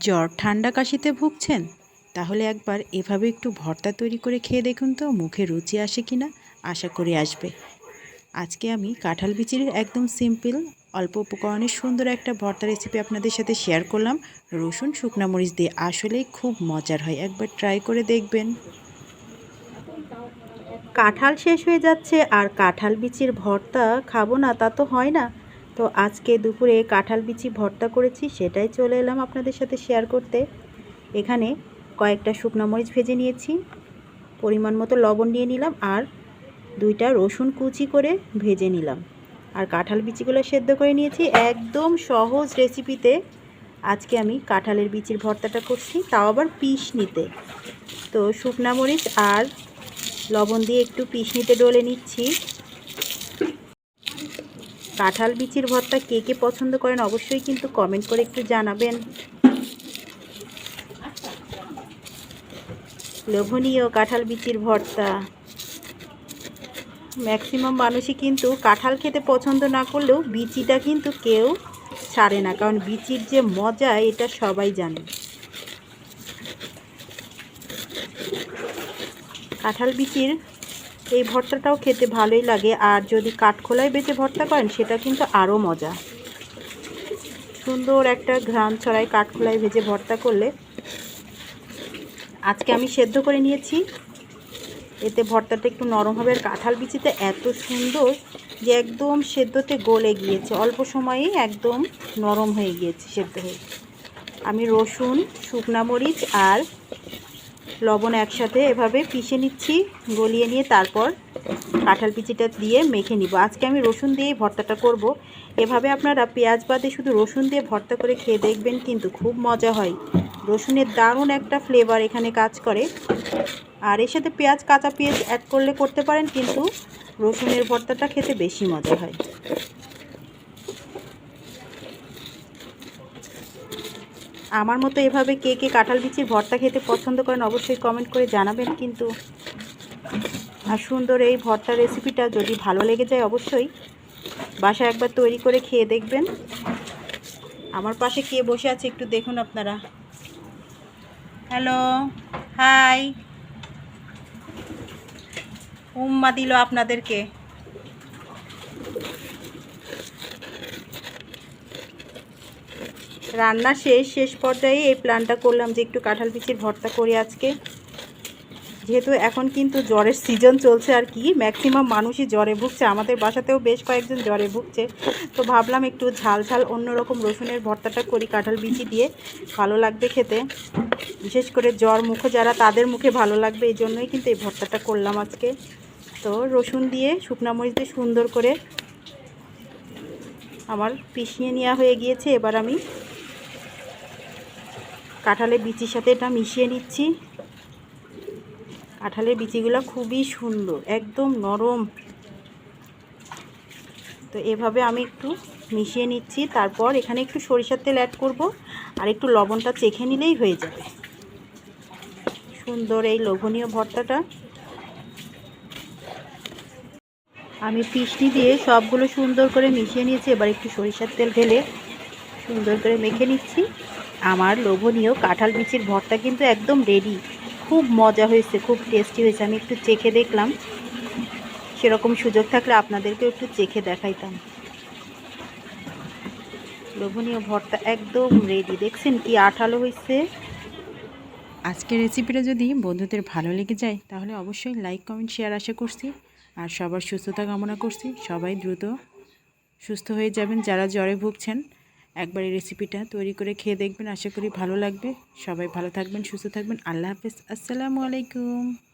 জ্বর ঠান্ডা কাশিতে ভুগছেন? তাহলে একবার এভাবে একটু ভর্তা তৈরি করে খেয়ে দেখুন তো, মুখে রুচি আসে কি না? আশা করি আসবে। আজকে আমি কাঁঠাল বিচির একদম সিম্পল অল্প উপকরণে সুন্দর একটা ভর্তা রেসিপি আপনাদের সাথে শেয়ার করলাম। রসুন, শুকনা মরিচ দিয়ে আসলেই খুব মজার হয়। একবার ট্রাই করে দেখবেন। কাঁঠাল শেষ হয়ে যাচ্ছে আর কাঁঠাল বিচির ভর্তা খাব না তা তো হয় না। তো আজকে দুপুরে কাঁঠাল বিচি ভর্তা করেছি, সেটাই চলে এলাম আপনাদের সাথে শেয়ার করতে। এখানে কয়েকটা শুকনো মরিচ ভেজে নিয়েছি, পরিমাণ মতো লবণ নিয়ে নিলাম আর দুইটা রসুন কুচি করে ভেজে নিলাম। আর কাঁঠাল বিচিগুলো সেদ্ধ করে নিয়েছি, একদম সহজ রেসিপিতে আজকে আমি কাঁঠালের বিচির ভর্তাটা করছি, তাও আবার পিস নিতে। তো শুকনা মরিচ আর লবণ দিয়ে একটু পিস নিতে ডলে নিচ্ছি। কাঁঠাল বিচির ভর্তা কে কে পছন্দ করেন অবশ্যই কিন্তু কমেন্ট করে একটু জানাবেন। লোভনীয় কাঁঠাল বিচির ভর্তা। ম্যাক্সিমাম মানুষই কিন্তু কাঁঠাল খেতে পছন্দ না করলেও বিচিটা কিন্তু কেউ ছাড়ে না, কারণ বিচির যে মজা, এটা সবাই জানে। কাঁঠাল বিচির এই ভর্তাটাও খেতে ভালোই লাগে, আর যদি কাঠখোলায় বেঁচে ভর্তা করেন, সেটা কিন্তু আরও মজা। সুন্দর একটা ঘ্রাণ ছড়ায় কাঠখোলায় ভেজে ভর্তা করলে। আজকে আমি সেদ্ধ করে নিয়েছি। এতে ভর্তাটা একটু নরম হবে, আর কাঁঠাল বিচিতে এত সুন্দর যে একদম সেদ্ধতে গলে গিয়েছে। অল্প সময়েই একদম নরম হয়ে গিয়েছে সেদ্ধ হয়ে। আমি রসুন, শুকনা মরিচ আর লবণ একসাথে এভাবে পিষে নিচ্ছি, গলিয়ে নিয়ে তারপর কাঁঠাল পিচিটা দিয়ে মেখে নিব। আজকে আমি রসুন দিয়েই ভর্তাটা করব। এভাবে আপনারা পেঁয়াজ বাদে শুধু রসুন দিয়ে ভর্তা করে খেয়ে দেখবেন কিন্তু খুব মজা হয়। রসুনের দারুণ একটা ফ্লেভার এখানে কাজ করে। আর এর সাথে পেঁয়াজ, কাঁচা পেঁয়াজ অ্যাড করলে করতে পারেন কিন্তু রসুনের ভর্তাটা খেতে বেশি মজা হয়। আমার মতো এভাবে কে কে কাঁঠাল বিচির ভর্তা খেতে পছন্দ করেন অবশ্যই কমেন্ট করে জানাবেন কিন্তু আর সুন্দর এই ভর্তা রেসিপিটা যদি ভালো লেগে যায় অবশ্যই বাসায় একবার তৈরি করে খেয়ে দেখবেন। আমার পাশে কে বসে আছে একটু দেখুন আপনারা। হ্যালো হাই উম্মা দিল আপনাদেরকে। রান্না শেষ শেষ পর্যায়ে এই প্ল্যানটা করলাম যে একটু কাঁঠাল বিচির ভর্তা করি আজকে। যেহেতু এখন কিন্তু জ্বরের সিজন চলছে আর কি ম্যাক্সিমাম মানুষই জ্বরে ভুগছে, আমাদের বাসাতেও বেশ কয়েকজন জ্বরে ভুগছে। তো ভাবলাম একটু ঝাল ঝাল অন্যরকম রসুনের ভর্তাটা করি কাঁঠাল বিচি দিয়ে, ভালো লাগবে খেতে। বিশেষ করে জ্বর মুখো যারা তাদের মুখে ভালো লাগবে, এই জন্যই কিন্তু এই ভর্তাটা করলাম আজকে। তো রসুন দিয়ে শুকনা মরিচ দিয়ে সুন্দর করে আমার পিষিয়ে নেওয়া হয়ে গিয়েছে, এবার আমি কাঁঠালের বিচির সাথে এটা মিশিয়ে নিচ্ছি। কাঁঠালের বিচিগুলো খুবই সুন্দর, একদম নরম। তো এভাবে আমি একটু মিশিয়ে নিচ্ছি, তারপর এখানে একটু সরিষার তেল অ্যাড করব, আর একটু লবণটা চেখে নিলেই হয়ে যাবে। সুন্দর এই লোভনীয় ভর্তাটা। আমি পিসনি দিয়ে সবগুলো সুন্দর করে মিশিয়ে নিয়েছি, এবার একটু সরিষার তেল ঢেলে সুন্দর করে মেখে নিচ্ছি। আমার লোভনীয় কাঁঠাল বিচির ভর্তা কিন্তু একদম রেডি খুব মজা হয়েছে, খুব টেস্টি হয়েছে। আমি একটু চেখে দেখলাম। সেরকম সুযোগ থাকলে আপনাদেরকেও একটু চেখে দেখাইতাম। লোভনীয় ভর্তা একদম রেডি দেখছেন কি আঠালো হয়েছে? আজকের রেসিপিটা যদি বন্ধুদের ভালো লেগে যায়, তাহলে অবশ্যই লাইক কমেন্ট শেয়ার আশা করছি। আর সবার সুস্থতা কামনা করছি। সবাই দ্রুত সুস্থ হয়ে যাবেন যারা জ্বরে ভুগছেন। একবার এই রেসিপিটা তৈরি করে খেয়ে দেখবেন। আশা করি ভালো লাগবে। সবাই ভালো থাকবেন, সুস্থ থাকবেন। আল্লাহ হাফেজ। আসসালামু আলাইকুম।